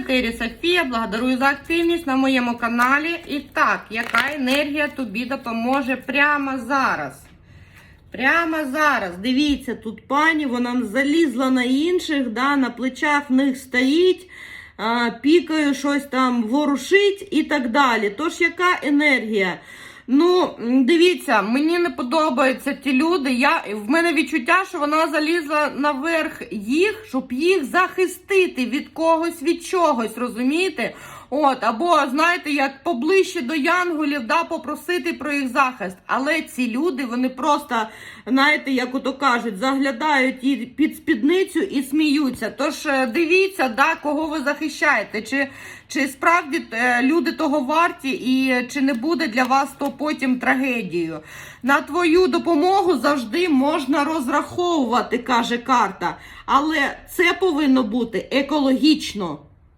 етері Софія. Благодарую за активність на моєму каналі. І так, яка енергія тобі допоможе прямо зараз? Прямо зараз. Дивіться, тут пані, вона залізла на інших, да, на плечах в них стоїть, пікає щось там, ворушить і так далі. Тож, яка енергія? Ну, дивіться, мені не подобаються ті люди. Я, в мене відчуття, що вона залізла наверх їх, щоб їх захистити від когось, від чогось, розумієте? От, або, знаєте, як поближче до янголів, да, попросити про їх захист. Але ці люди, вони просто, знаєте, як ото кажуть, заглядають їй під спідницю і сміються. Тож е, дивіться, да, кого ви захищаєте, чи, чи справді е, люди того варті, і чи не буде для вас то потім трагедією. На твою допомогу завжди можна розраховувати, каже карта. Але це повинно бути екологічно.